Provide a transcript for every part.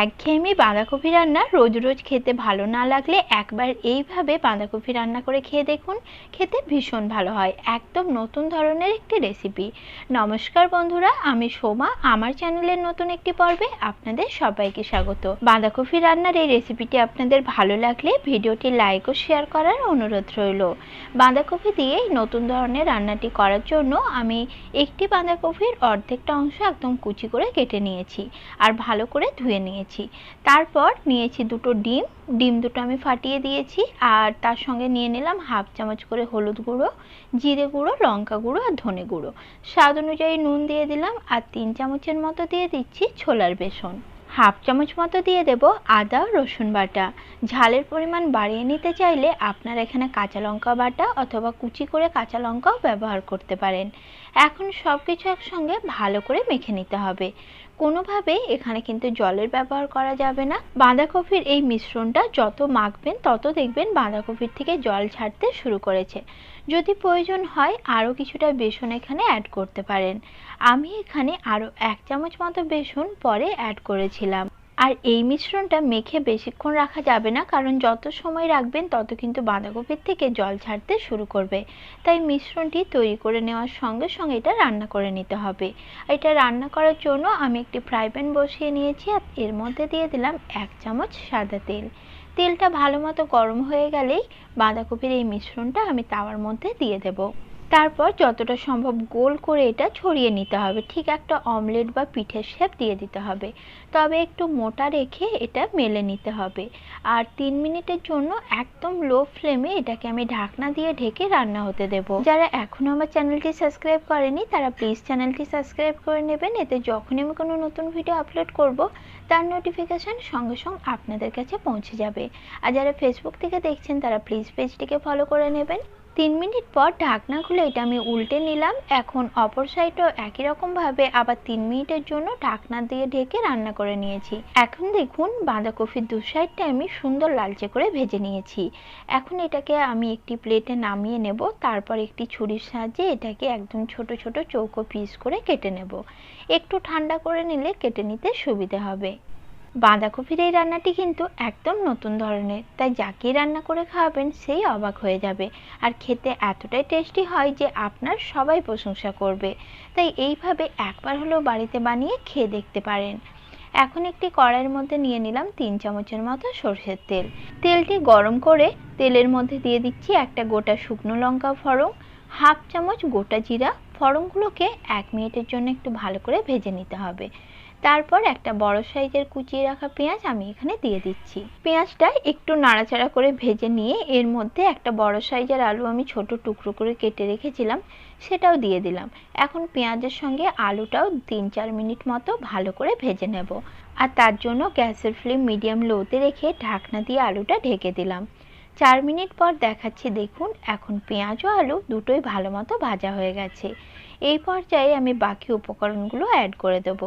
একঘেয়েমি বাঁধাকপি রান্না রোজ রোজ খেতে ভালো না লাগলে একবার এইভাবে বাঁধাকপি রান্না করে খেয়ে দেখুন, খেতে ভীষণ ভালো হয়। একদম নতুন ধরনের একটি রেসিপি। নমস্কার বন্ধুরা, আমি সোমা, আমার চ্যানেলের নতুন একটি পর্বে আপনাদের সবাইকে স্বাগত। বাঁধাকপি রান্নার এই রেসিপিটি আপনাদের ভালো লাগলে ভিডিওটি লাইক ও শেয়ার করার অনুরোধ রইল। বাঁধাকপি দিয়ে নতুন ধরনের রান্নাটি করার জন্য আমি একটি বাঁধাকপির অর্ধেকটা অংশ একদম কুচি করে কেটে নিয়েছি। আর ভালো করে ধুয়ে নিয়েছি। তারপর নিয়েছি দুটো ডিম। ডিম দুটো আমি ফাটিয়ে দিয়েছি আর তার সঙ্গে নিয়ে নিলাম হাফ চামচ করে হলুদ গুঁড়ো, জিরে গুঁড়ো, লঙ্কা গুঁড়ো আর ধনে গুঁড়ো। স্বাদ অনুযায়ী নুন দিয়ে দিলাম আর তিন চামচের মতো দিয়ে দিচ্ছি ছোলার বেসন। হাফ চামচ মতো দিয়ে দেব আদা, রসুন বাটা। ঝালের পরিমাণ বাড়িয়ে নিতে চাইলে আপনারা এখানে কাঁচা লঙ্কা বাটা অথবা কুচি করে কাঁচা লঙ্কাও ব্যবহার করতে পারেন। এখন সব কিছু একসঙ্গে ভালো করে মেখে নিতে হবে। কোনোভাবেই এখানে কিন্তু জলের ব্যবহার করা যাবে না। বাঁধাকপির এই মিশ্রণটা যত মাখবেন, তত দেখবেন বাঁধাকপির থেকে জল ছাড়তে শুরু করেছে। যদি প্রয়োজন হয়, আরও কিছুটা বেসন এখানে অ্যাড করতে পারেন। আমি এখানে আরও এক চামচ মতো বেসন পরে অ্যাড করেছিলাম। আর এই মিশ্রণটা মেখে বেশিক্ষণ রাখা যাবে না, কারণ যত সময় রাখবেন তত কিন্তু বাঁধাকপির থেকে জল ছাড়তে শুরু করবে। তাই মিশ্রণটি তৈরি করে নেওয়ার সঙ্গে সঙ্গে এটা রান্না করে নিতে হবে। এটা রান্না করার জন্য আমি একটি ফ্রাই প্যান বসিয়ে নিয়েছি আর এর মধ্যে দিয়ে দিলাম এক চামচ সাদা তেল। তেলটা ভালো মতো গরম হয়ে গেলেই বাঁধাকপির এই মিশ্রণটা আমি তাওয়ার মধ্যে দিয়ে দেবো। তারপর যতটা সম্ভব গোল করে এটা ছড়িয়ে নিতে হবে। ঠিক একটা অমলেট বা পিঠের শেপ দিয়ে দিতে হবে। তবে একটু মোটা রেখে এটা মেলে নিতে হবে। আর তিন মিনিটের জন্য একদম লো ফ্লেমে এটাকে আমি ঢাকনা দিয়ে ঢেকে রান্না হতে দেব। যারা এখনও আমার চ্যানেলটি সাবস্ক্রাইব করেনি, তারা প্লিজ চ্যানেলটি সাবস্ক্রাইব করে নেবেন। এতে যখনই আমি কোনো নতুন ভিডিও আপলোড করব, তার নোটিফিকেশান সঙ্গে সঙ্গে আপনাদের কাছে পৌঁছে যাবে। আর যারা ফেসবুক থেকে দেখছেন, তারা প্লিজ পেজটিকে ফলো করে নেবেন। তিন মিনিট পর ঢাকনা খুলে এটা আমি উল্টে নিলাম। এখন অপর সাইডও একই রকমভাবে আবার তিন মিনিটের জন্য ঢাকনা দিয়ে ঢেকে রান্না করে নিয়েছি। এখন দেখুন বাঁধাকপির দু সাইডটা আমি সুন্দর লালচে করে ভেজে নিয়েছি। এখন এটাকে আমি একটি প্লেটে নামিয়ে নেব, তারপর একটি ছুরির সাহায্যে এটাকে একদম ছোট ছোট চৌকো পিস করে কেটে নেব। একটু ঠান্ডা করে নিলে কেটে নিতে সুবিধে হবে। বাঁধাকপির এই রান্নাটি কিন্তু একদম নতুন ধরনের। তাই যাকেই রান্না করে খাওয়াবেন সেই অবাক হয়ে যাবে। আর খেতে এতটাই টেস্টি হয় যে আপনার সবাই প্রশংসা করবে। তাই এইভাবে একবার হলেও বাড়িতে বানিয়ে খেয়ে দেখতে পারেন। এখন একটি কড়াইয়ের মধ্যে নিয়ে নিলাম তিন চামচের মতো সর্ষের তেল। তেলটি গরম করে তেলের মধ্যে দিয়ে দিচ্ছি একটা গোটা শুকনো লঙ্কা ফড়ং হাফ চামচ গোটা জিরা। ফড়ংগুলোকে এক মিনিটের জন্য একটু ভালো করে ভেজে নিতে হবে। তারপর একটা বড় সাইজের কুচিয়ে রাখা পেঁয়াজ আমি এখানে দিয়ে দিচ্ছি। পেঁয়াজটা একটু নাড়াচাড়া করে ভেজে নিয়ে এর মধ্যে একটা বড় সাইজের আলু আমি ছোট টুকরো করে কেটে রেখেছিলাম, সেটাও দিয়ে দিলাম। এখন পেঁয়াজের সঙ্গে আলুটাও তিন চার মিনিট মতো ভালো করে ভেজে নেব। আর তার জন্য গ্যাসের ফ্লেম মিডিয়াম লোতে রেখে ঢাকনা দিয়ে আলুটা ঢেকে দিলাম। চার মিনিট পর দেখাচ্ছি, দেখুন, এখন পেঁয়াজ ও আলু দুটোই ভালো মতো ভাজা হয়ে গেছে। এই পর্যায়ে আমি বাকি উপকরণগুলো অ্যাড করে দেবো।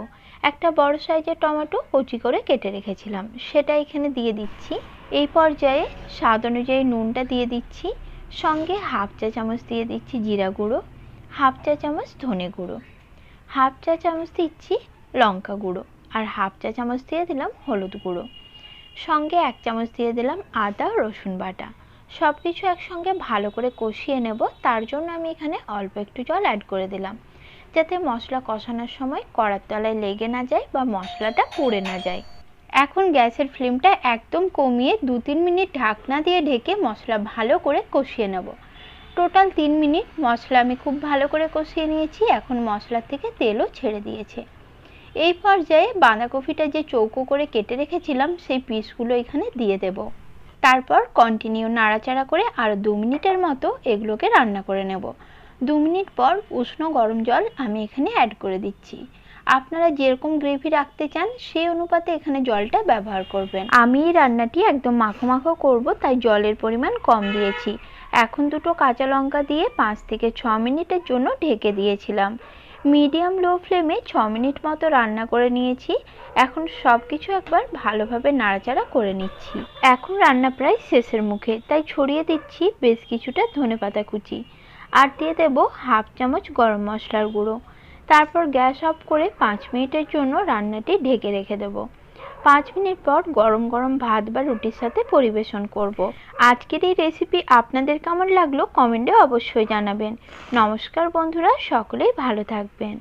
একটা বড় সাইজের টমেটো কুচি করে কেটে রেখেছিলাম, সেটা এখানে দিয়ে দিচ্ছি। এই পর্যায়ে স্বাদ অনুযায়ী নুনটা দিয়ে দিচ্ছি, সঙ্গে হাফ চা চামচ দিয়ে দিচ্ছি জিরা গুঁড়ো, হাফ চা চামচ ধনে গুঁড়ো, হাফ চা চামচ দিচ্ছি লঙ্কা গুঁড়ো, আর হাফ চা চামচ দিয়ে দিলাম হলুদ গুঁড়ো। সঙ্গে এক চামচ দিয়ে দিলাম আদা, রসুন বাটা। সব কিছু একসঙ্গে ভালো করে কষিয়ে নেব, তার জন্য আমি এখানে অল্প একটু জল অ্যাড করে দিলাম। যাতে মশলা কষানোর সময় কড়ার তলায় লেগে না যায় বা মশলাটা পুড়ে না যায়। এখন গ্যাসের ফ্লেমটা একদম কমিয়ে দু তিন মিনিট ঢাকনা দিয়ে ঢেকে মশলা ভালো করে কষিয়ে নেব। টোটাল তিন মিনিট মশলা আমি খুব ভালো করে কষিয়ে নিয়েছি, এখন মশলা থেকে তেলও ছেড়ে দিয়েছে। এই পর্যায়ে বাঁধাকপিটা যে চৌকো করে কেটে রেখেছিলাম, সেই পিসগুলো এখানে দিয়ে দেব। তারপর কন্টিনিউ নাড়াচাড়া করে আর দু মিনিটের মতো এগুলোকে রান্না করে নেব। দু মিনিট পর উষ্ণ গরম জল আমি এখানে অ্যাড করে দিচ্ছি। আপনারা যেরকম গ্রেভি রাখতে চান, সেই অনুপাতে এখানে জলটা ব্যবহার করবেন। আমি এই রান্নাটি একদম মাখো মাখো করব, তাই জলের পরিমাণ কম দিয়েছি। এখন দুটো কাঁচা লঙ্কা দিয়ে পাঁচ থেকে ছ মিনিটের জন্য ঢেকে দিয়েছিলাম। মিডিয়াম লো ফ্লেমে ছ মিনিট মতো রান্না করে নিয়েছি। এখন সব কিছু একবার ভালোভাবে নাড়াচাড়া করে নিচ্ছি। এখন রান্না প্রায় শেষের মুখে, তাই ছড়িয়ে দিচ্ছি বেশ কিছুটা ধনে পাতা কুচি। আর দিয়ে দেবো হাফ চামচ গরম মশলার গুঁড়ো। তারপর গ্যাস অফ করে পাঁচ মিনিটের জন্য রান্নাটি ঢেকে রেখে দেবো। পাঁচ মিনিট পর গরম গরম ভাত বা রুটির সাথে পরিবেশন করব। আজকের এই রেসিপি আপনাদের কেমন লাগল কমেন্টে অবশ্যই জানাবেন নমস্কার বন্ধুরা, সকলেই ভালো থাকবেন